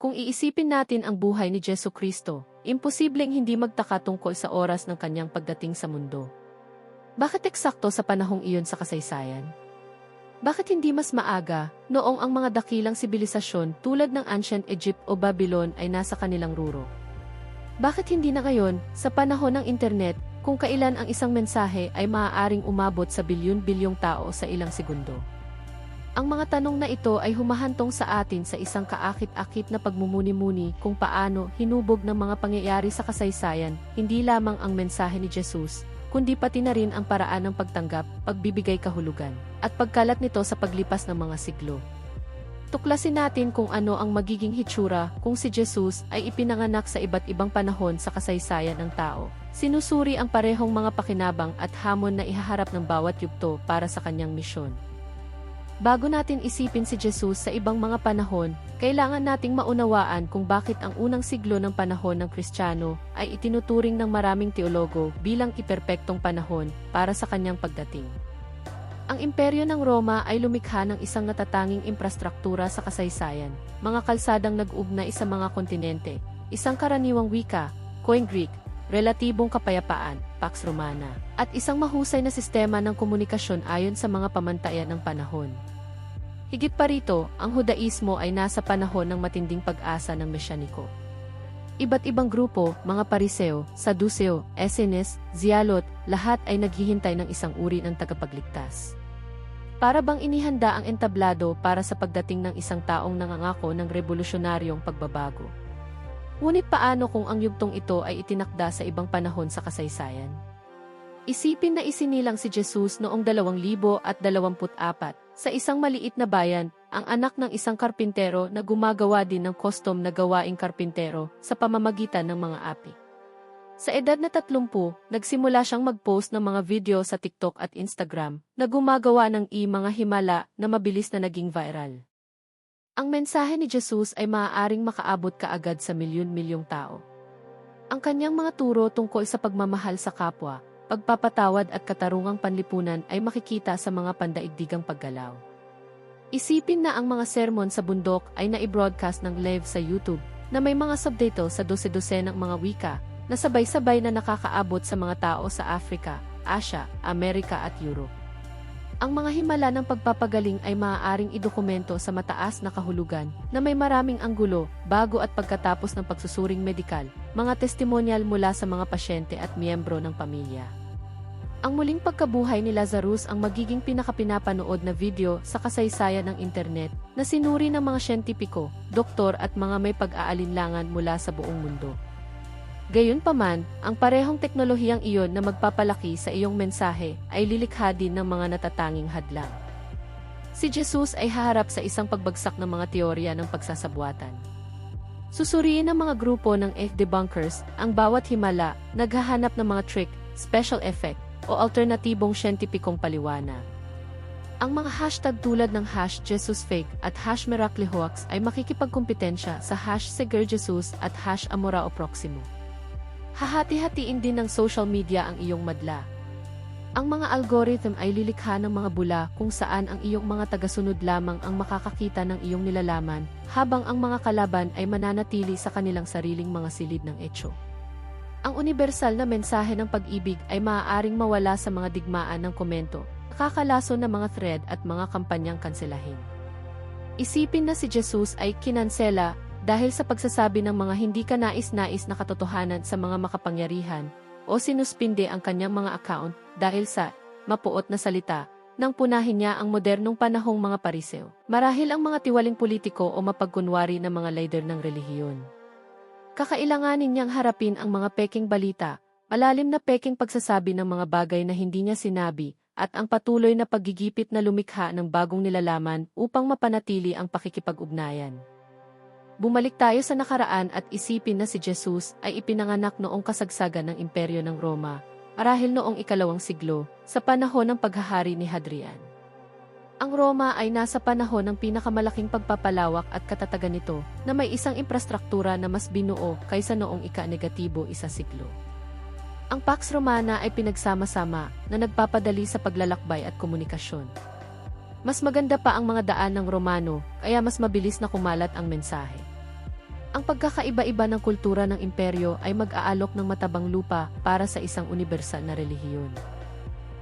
Kung iisipin natin ang buhay ni Jesu Kristo, imposibleng hindi magtaka tungkol sa oras ng kanyang pagdating sa mundo. Bakit eksakto sa panahong iyon sa kasaysayan? Bakit hindi mas maaga, noong ang mga dakilang sibilisasyon tulad ng Ancient Egypt o Babylon ay nasa kanilang ruro? Bakit hindi na ngayon, sa panahon ng internet, kung kailan ang isang mensahe ay maaaring umabot sa bilyon-bilyong tao sa ilang segundo? Ang mga tanong na ito ay humahantong sa atin sa isang kaakit-akit na pagmumuni-muni kung paano hinubog ng mga pangyayari sa kasaysayan, hindi lamang ang mensahe ni Jesus, kundi pati na rin ang paraan ng pagtanggap, pagbibigay kahulugan, at pagkalat nito sa paglipas ng mga siglo. Tuklasin natin kung ano ang magiging hitsura kung si Jesus ay ipinanganak sa iba't ibang panahon sa kasaysayan ng tao. Sinusuri ang parehong mga pakinabang at hamon na ihaharap ng bawat yugto para sa kanyang misyon. Bago natin isipin si Jesus sa ibang mga panahon, kailangan nating maunawaan kung bakit ang unang siglo ng panahon ng Kristiyano ay itinuturing ng maraming teologo bilang iperpektong panahon para sa kanyang pagdating. Ang imperyo ng Roma ay lumikha ng isang natatanging infrastruktura sa kasaysayan, mga kalsadang nag-ugnay sa mga kontinente, isang karaniwang wika, Koine Greek, relatibong kapayapaan, Pax Romana, at isang mahusay na sistema ng komunikasyon ayon sa mga pamantayan ng panahon. Higit pa rito, ang Hudaismo ay nasa panahon ng matinding pag-asa ng Mesyaniko. Iba't ibang grupo, mga Pariseo, Saduseo, Essenes, Zialot, lahat ay naghihintay ng isang uri ng tagapagligtas. Para bang inihanda ang entablado para sa pagdating ng isang taong nangangako ng revolusyonaryong pagbabago. Ngunit paano kung ang yugtong ito ay itinakda sa ibang panahon sa kasaysayan? Isipin na isinilang si Jesus noong 2024 sa isang maliit na bayan, ang anak ng isang karpintero na gumagawa din ng custom na gawaing karpintero sa pamamagitan ng mga api. Sa edad na 30, nagsimula siyang mag-post ng mga video sa TikTok at Instagram na gumagawa ng i mga himala na mabilis na naging viral. Ang mensahe ni Jesus ay maaaring makaabot kaagad sa milyon-milyong tao. Ang kanyang mga turo tungkol sa pagmamahal sa kapwa, pagpapatawad at katarungang panlipunan ay makikita sa mga pandaigdigang paggalaw. Isipin na ang mga sermon sa bundok ay na-broadcast ng live sa YouTube na may mga subtitles sa dose-dose ng mga wika na sabay-sabay na nakakaabot sa mga tao sa Africa, Asia, Amerika at Europe. Ang mga himala ng pagpapagaling ay maaaring idokumento sa mataas na kahulugan na may maraming anggulo bago at pagkatapos ng pagsusuring medikal, mga testimonyal mula sa mga pasyente at miyembro ng pamilya. Ang muling pagkabuhay ni Lazarus ang magiging pinakapinapanood na video sa kasaysayan ng internet na sinuri ng mga siyentipiko, doktor at mga may pag-aalinlangan mula sa buong mundo. Gayunpaman, ang parehong teknolohiyang iyon na magpapalaki sa iyong mensahe ay lilikha din ng mga natatanging hadlang. Si Jesus ay haharap sa isang pagbagsak ng mga teorya ng pagsasabuatan. Susuriin ng mga grupo ng F-debunkers ang bawat himala, naghahanap ng mga trick, special effect, o alternatibong siyentipikong paliwanag. Ang mga hashtag tulad ng hash JesusFake at hash MiracleHoax ay makikipagkumpetensya sa hash SegerJesus at hash Amorao Proximo. Hahati-hatiin din ng social media ang iyong madla. Ang mga algorithm ay lilikha ng mga bula kung saan ang iyong mga tagasunod lamang ang makakakita ng iyong nilalaman, habang ang mga kalaban ay mananatili sa kanilang sariling mga silid ng etyo. Ang universal na mensahe ng pag-ibig ay maaaring mawala sa mga digmaan ng komento, nakakalaso ng mga thread at mga kampanyang kanselahin. Isipin na si Jesus ay kinansela dahil sa pagsasabi ng mga hindi ka nais-nais na katotohanan sa mga makapangyarihan o sinuspinde ang kanyang mga account dahil sa mapuot na salita nang punahin niya ang modernong panahong mga pariseo. Marahil ang mga tiwaling politiko o mapagkunwari ng mga leader ng relihiyon. Kakailanganin niyang harapin ang mga peking balita, malalim na peking pagsasabi ng mga bagay na hindi niya sinabi, at ang patuloy na paggigipit na lumikha ng bagong nilalaman upang mapanatili ang pakikipag-ugnayan. Bumalik tayo sa nakaraan at isipin na si Jesus ay ipinanganak noong kasagsagan ng imperyo ng Roma, marahil noong ikalawang siglo, sa panahon ng paghahari ni Hadrian. Ang Roma ay nasa panahon ng pinakamalaking pagpapalawak at katatagan nito na may isang infrastruktura na mas binuo kaysa noong ika-negatibo isa siglo. Ang Pax Romana ay pinagsama-sama na nagpapadali sa paglalakbay at komunikasyon. Mas maganda pa ang mga daan ng Romano, kaya mas mabilis na kumalat ang mensahe. Pagkakaiba-iba ng kultura ng imperyo ay mag-aalok ng matabang lupa para sa isang universal na relihiyon.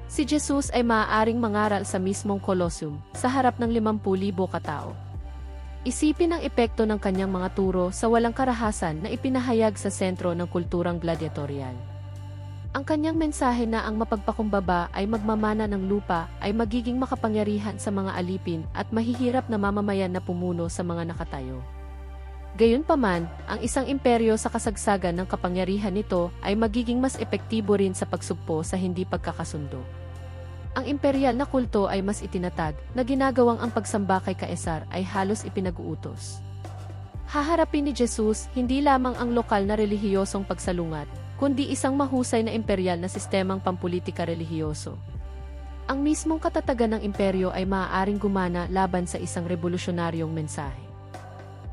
Si Jesus ay maaaring mangaral sa mismong Colosseum sa harap ng 50,000 katao. Isipin ang epekto ng kanyang mga turo sa walang karahasan na ipinahayag sa sentro ng kulturang gladiatorial. Ang kanyang mensahe na ang mapagpakumbaba ay magmamana ng lupa ay magiging makapangyarihan sa mga alipin at mahihirap na mamamayan na pumuno sa mga nakatayo. Gayunpaman, ang isang imperyo sa kasagsagan ng kapangyarihan nito ay magiging mas epektibo rin sa pagsugpo sa hindi pagkakasundo. Ang imperial na kulto ay mas itinatag na ginagawang ang pagsamba kay Kaesar ay halos ipinag-uutos. Haharapin ni Jesus hindi lamang ang lokal na relihiyosong pagsalungat, kundi isang mahusay na imperial na sistemang pampolitika relihiyoso. Ang mismong katatagan ng imperyo ay maaaring gumana laban sa isang revolusyonaryong mensahe.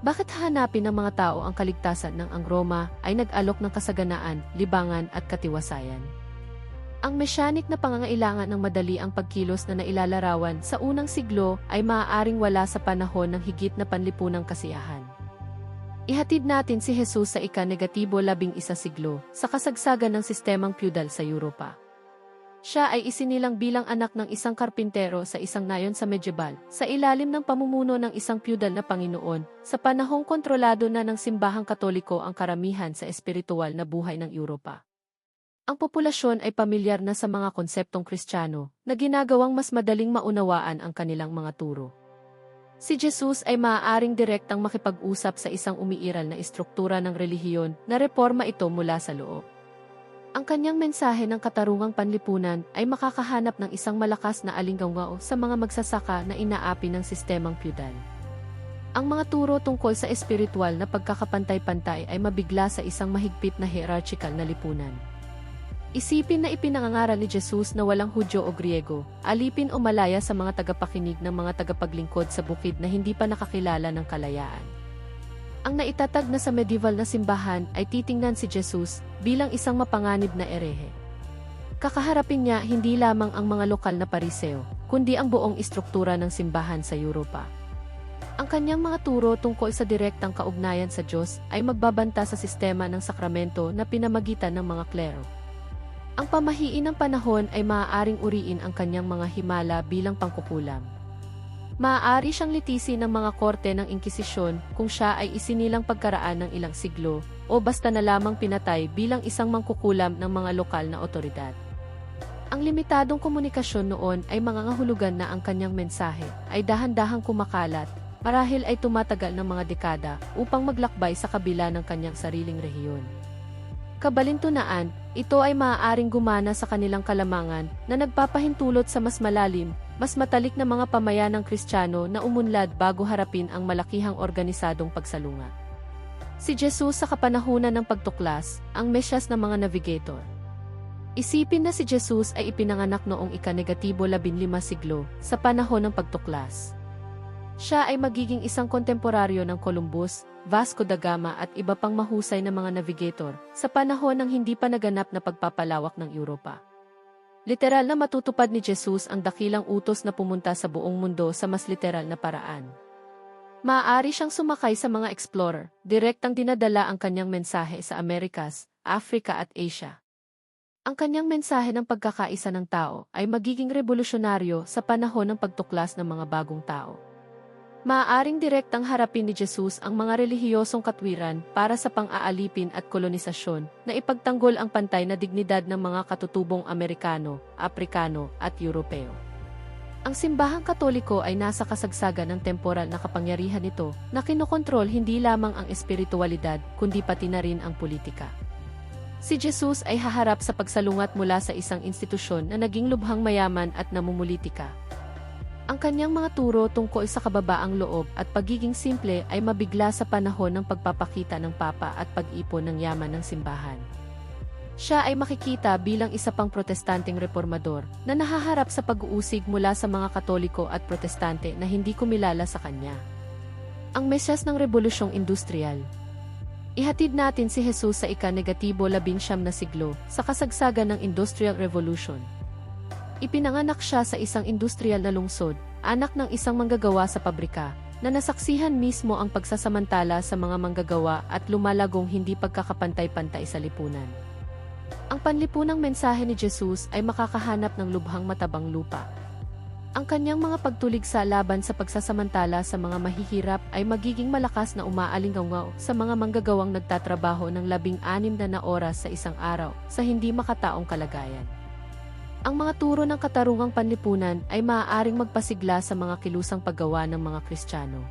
Bakit hahanapin ng mga tao ang kaligtasan ng ang Roma ay nag-alok ng kasaganaan, libangan at katiwasayan? Ang mesyanik na pangangailangan ng madali ang pagkilos na nailalarawan sa unang siglo ay maaaring wala sa panahon ng higit na panlipunang kasiyahan. Ihatid natin si Jesus sa ika-negatibo labing isa siglo sa kasagsagan ng sistemang feudal sa Europa. Siya ay isinilang bilang anak ng isang karpintero sa isang nayon sa medieval, sa ilalim ng pamumuno ng isang feudal na Panginoon, sa panahong kontrolado na ng simbahang katoliko ang karamihan sa espiritual na buhay ng Europa. Ang populasyon ay pamilyar na sa mga konseptong kristyano na ginagawang mas madaling maunawaan ang kanilang mga turo. Si Jesus ay maaaring direktang makipag-usap sa isang umiiral na istruktura ng relihiyon na reforma ito mula sa loob. Ang kanyang mensahe ng katarungang panlipunan ay makakahanap ng isang malakas na alinggawao sa mga magsasaka na inaapi ng sistemang feudal. Ang mga turo tungkol sa espiritual na pagkakapantay-pantay ay mabigla sa isang mahigpit na hierarchical na lipunan. Isipin na ipinangangaral ni Jesus na walang Hudyo o Griego, alipin o malaya sa mga tagapakinig ng mga tagapaglingkod sa bukid na hindi pa nakakilala ng kalayaan. Ang naitatag na sa medieval na simbahan ay titingnan si Jesus bilang isang mapanganib na erehe. Kakaharapin niya hindi lamang ang mga lokal na pariseo, kundi ang buong istruktura ng simbahan sa Europa. Ang kanyang mga turo tungkol sa direktang kaugnayan sa Diyos ay magbabanta sa sistema ng sakramento na pinamagitan ng mga klero. Ang pamahiin ng panahon ay maaaring uriin ang kanyang mga himala bilang pangkukulam. Maaari siyang litisin ng mga korte ng Inkisisyon kung siya ay isinilang pagkaraan ng ilang siglo o basta na lamang pinatay bilang isang mangkukulam ng mga lokal na otoridad. Ang limitadong komunikasyon noon ay mangangahulugan na ang kanyang mensahe ay dahan-dahang kumakalat marahil ay tumatagal ng mga dekada upang maglakbay sa kabila ng kanyang sariling rehiyon. Kabalintunaan, ito ay maaaring gumana sa kanilang kalamangan na nagpapahintulot sa mas malalim, mas matalik na mga pamayanang kristyano na umunlad bago harapin ang malakihang organisadong pagsalunga. Si Jesus sa kapanahunan ng pagtuklas, ang mesyas ng mga navigator. Isipin na si Jesus ay ipinanganak noong ika-negatibo 15 siglo sa panahon ng pagtuklas. Siya ay magiging isang kontemporaryo ng Columbus, Vasco da Gama at iba pang mahusay na mga navigator sa panahon ng hindi pa naganap na pagpapalawak ng Europa. Literal na matutupad ni Jesus ang dakilang utos na pumunta sa buong mundo sa mas literal na paraan. Maaari siyang sumakay sa mga explorer, direktang dinadala ang kanyang mensahe sa Amerikas, Africa at Asia. Ang kanyang mensahe ng pagkakaisa ng tao ay magiging revolusyonaryo sa panahon ng pagtuklas ng mga bagong tao. Maaaring direktang harapin ni Jesus ang mga relihiyosong katwiran para sa pang-aalipin at kolonisasyon na ipagtanggol ang pantay na dignidad ng mga katutubong Amerikano, Aprikano at Europeo. Ang simbahang katoliko ay nasa kasagsagan ng temporal na kapangyarihan nito na kinokontrol hindi lamang ang espiritualidad kundi pati na rin ang politika. Si Jesus ay haharap sa pagsalungat mula sa isang institusyon na naging lubhang mayaman at namumulitika, ang kanyang mga turo tungkol sa kababaang loob at pagiging simple ay mabigla sa panahon ng pagpapakita ng papa at pag-ipon ng yaman ng simbahan. Siya ay makikita bilang isa pang protestanteng reformador na nahaharap sa pag-uusig mula sa mga katoliko at protestante na hindi kumilala sa kanya. Ang mesyas ng revolusyong industrial Ihatid natin si Jesus sa ika-negatibo labing siyam na siglo sa kasagsagan ng Industrial Revolution. Ipinanganak siya sa isang industrial na lungsod, anak ng isang manggagawa sa pabrika, na nasaksihan mismo ang pagsasamantala sa mga manggagawa at lumalagong hindi pagkakapantay-pantay sa lipunan. Ang panlipunang mensahe ni Jesus ay makakahanap ng lubhang matabang lupa. Ang kanyang mga pagtulig sa laban sa pagsasamantala sa mga mahihirap ay magiging malakas na umaalingaw sa mga manggagawang nagtatrabaho ng labing anim na na oras sa isang araw sa hindi makataong kalagayan. Ang mga turo ng katarungang panlipunan ay maaaring magpasigla sa mga kilusang paggawa ng mga Kristiyano.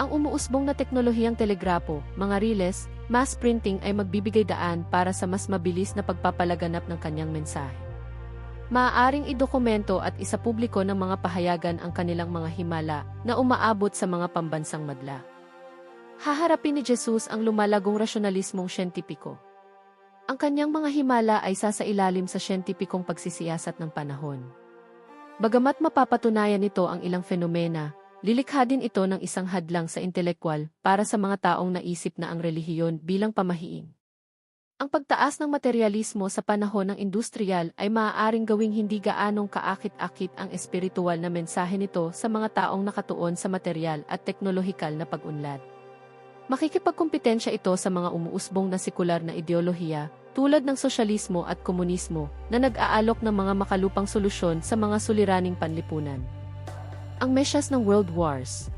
Ang umuusbong na teknolohiyang telegrapo, mga riles, mass printing ay magbibigay daan para sa mas mabilis na pagpapalaganap ng kanyang mensahe. Maaaring idokumento at isapubliko ng mga pahayagan ang kanilang mga himala na umaabot sa mga pambansang madla. Haharapin ni Jesus ang lumalagong rasyonalismong siyentipiko. Ang kanyang mga himala ay sasailalim sa siyentipikong pagsisiyasat ng panahon. Bagamat mapapatunayan nito ang ilang fenomena, lilikha din ito ng isang hadlang sa intelekwal para sa mga taong naisip na ang relihiyon bilang pamahiin. Ang pagtaas ng materialismo sa panahon ng industrial ay maaaring gawing hindi gaanong kaakit-akit ang espiritual na mensahe nito sa mga taong nakatuon sa material at teknolohikal na pag-unlad. Makikipagkumpetensya ito sa mga umuusbong na sekular na ideolohiya, tulad ng sosyalismo at komunismo, na nag-aalok ng mga makalupang solusyon sa mga suliraning panlipunan. Ang mesyas ng World Wars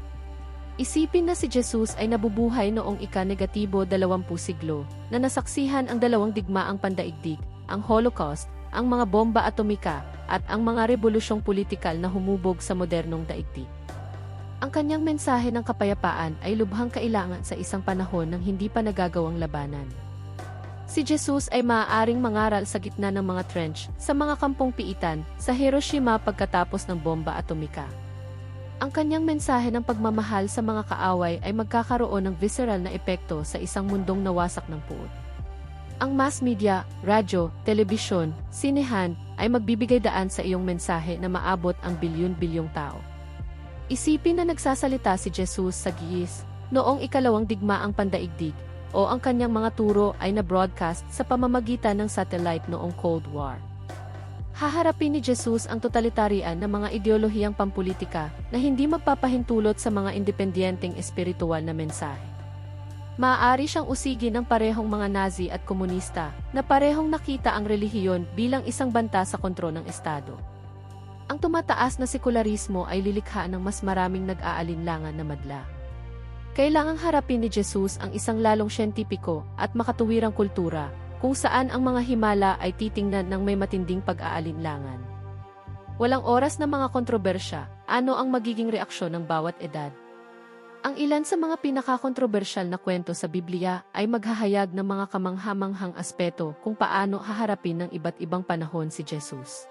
Isipin na si Jesus ay nabubuhay noong ika-negatibo dalawampu siglo, na nasaksihan ang dalawang digmaang pandaigdig, ang Holocaust, ang mga bomba atomika, at ang mga revolusyong politikal na humubog sa modernong daigdig. Ang kanyang mensahe ng kapayapaan ay lubhang kailangan sa isang panahon ng hindi pa nagagawang labanan. Si Jesus ay maaaring mangaral sa gitna ng mga trench sa mga kampong piitan sa Hiroshima pagkatapos ng bomba atomika. Ang kanyang mensahe ng pagmamahal sa mga kaaway ay magkakaroon ng visceral na epekto sa isang mundong nawasak ng puot. Ang mass media, radyo, telebisyon, sinehan ay magbibigay daan sa iyong mensahe na maabot ang bilyon-bilyong tao. Isipin na nagsasalita si Jesus sa giyis noong ikalawang digmaang pandaigdig o ang kanyang mga turo ay na-broadcast sa pamamagitan ng satellite noong Cold War. Haharapin ni Jesus ang totalitarian ng mga ideolohiyang pampolitika na hindi magpapahintulot sa mga independenteng espiritual na mensahe. Maaari siyang usigin ng parehong mga Nazi at komunista na parehong nakita ang relihiyon bilang isang banta sa kontrol ng Estado. Ang tumataas na sekularismo ay lilikha ng mas maraming nag-aalinlangan na madla. Kailangang harapin ni Jesus ang isang lalong siyentipiko at makatuwirang kultura kung saan ang mga himala ay titingnan ng may matinding pag-aalinlangan. Walang oras na mga kontrobersya, ano ang magiging reaksyon ng bawat edad. Ang ilan sa mga pinakakontrobersyal na kwento sa Biblia ay maghahayag ng mga kamanghamanghang aspeto kung paano haharapin ng iba't ibang panahon si Jesus.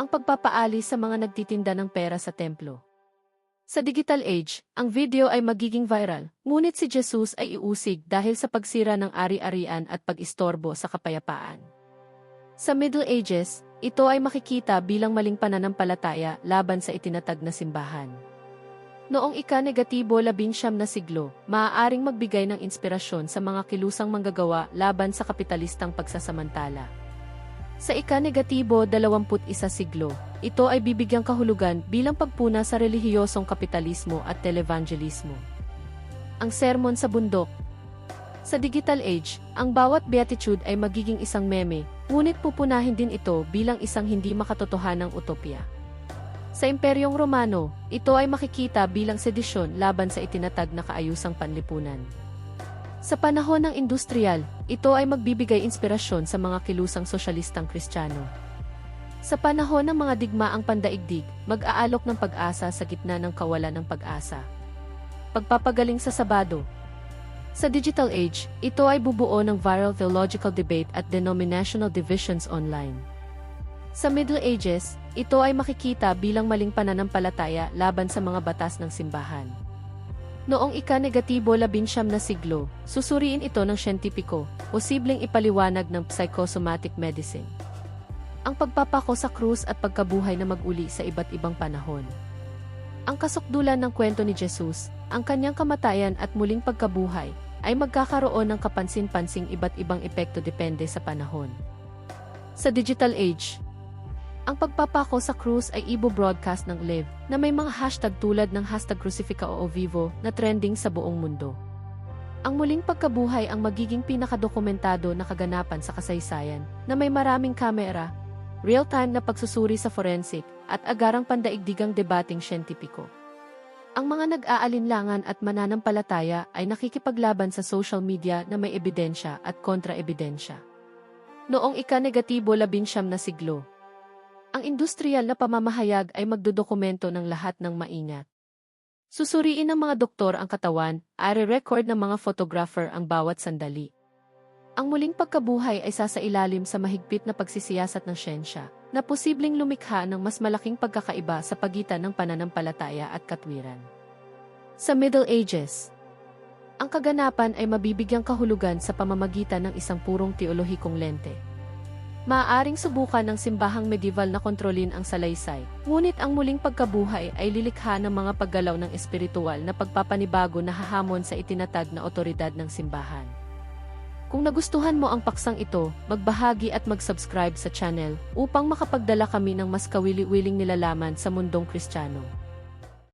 Ang pagpapaalis sa mga nagtitinda ng pera sa templo. Sa digital age, ang video ay magiging viral, ngunit si Jesus ay iusig dahil sa pagsira ng ari-arian at pag-istorbo sa kapayapaan. Sa Middle Ages, ito ay makikita bilang maling pananampalataya laban sa itinatag na simbahan. Noong ika-negatibo labinsyam na siglo, maaaring magbigay ng inspirasyon sa mga kilusang manggagawa laban sa kapitalistang pagsasamantala. Sa ika-negatibo 21 siglo, ito ay bibigyang kahulugan bilang pagpuna sa relihiyosong kapitalismo at televangelismo. Ang sermon sa bundok Sa digital age, ang bawat beatitude ay magiging isang meme, ngunit pupunahin din ito bilang isang hindi makatotohanang utopia. Sa Imperyong Romano, ito ay makikita bilang sedisyon laban sa itinatag na kaayusang panlipunan. Sa panahon ng industrial, ito ay magbibigay inspirasyon sa mga kilusang sosyalistang kristyano. Sa panahon ng mga digmaang pandaigdig, mag-aalok ng pag-asa sa gitna ng kawalan ng pag-asa. Pagpapagaling sa Sabado Sa digital age, ito ay bubuo ng viral theological debate at denominational divisions online. Sa Middle Ages, ito ay makikita bilang maling pananampalataya laban sa mga batas ng simbahan. Noong ika-negatibo labinsyam na siglo, susuriin ito ng siyentipiko, posibleng ipaliwanag ng psychosomatic medicine. Ang pagpapako sa krus at pagkabuhay na mag-uli sa iba't ibang panahon. Ang kasukdulan ng kwento ni Jesus, ang kanyang kamatayan at muling pagkabuhay, ay magkakaroon ng kapansin-pansing iba't ibang epekto depende sa panahon. Sa digital age, Ang pagpapako sa krus ay ibo-broadcast ng live na may mga hashtag tulad ng hashtag Crucificao Vivo na trending sa buong mundo. Ang muling pagkabuhay ang magiging pinakadokumentado na kaganapan sa kasaysayan na may maraming kamera, real-time na pagsusuri sa forensic, at agarang pandaigdigang debating siyentipiko. Ang mga nag-aalinlangan at mananampalataya ay nakikipaglaban sa social media na may ebidensya at kontra-ebidensya. Noong ika-negatibo labinsyam na siglo, ang industrial na pamamahayag ay magdodokumento ng lahat ng maingat. Susuriin ng mga doktor ang katawan, are-record ng mga photographer ang bawat sandali. Ang muling pagkabuhay ay sasailalim sa mahigpit na pagsisiyasat ng siyensya, na posibleng lumikha ng mas malaking pagkakaiba sa pagitan ng pananampalataya at katwiran. Sa Middle Ages, ang kaganapan ay mabibigyang kahulugan sa pamamagitan ng isang purong teolohikong lente. Maaaring subukan ng simbahang medieval na kontrolin ang salaysay, ngunit ang muling pagkabuhay ay lilikha ng mga paggalaw ng espiritual na pagpapanibago na hahamon sa itinatag na otoridad ng simbahan. Kung nagustuhan mo ang paksang ito, magbahagi at mag-subscribe sa channel upang makapagdala kami ng mas kawili-wiling nilalaman sa mundong kristyano.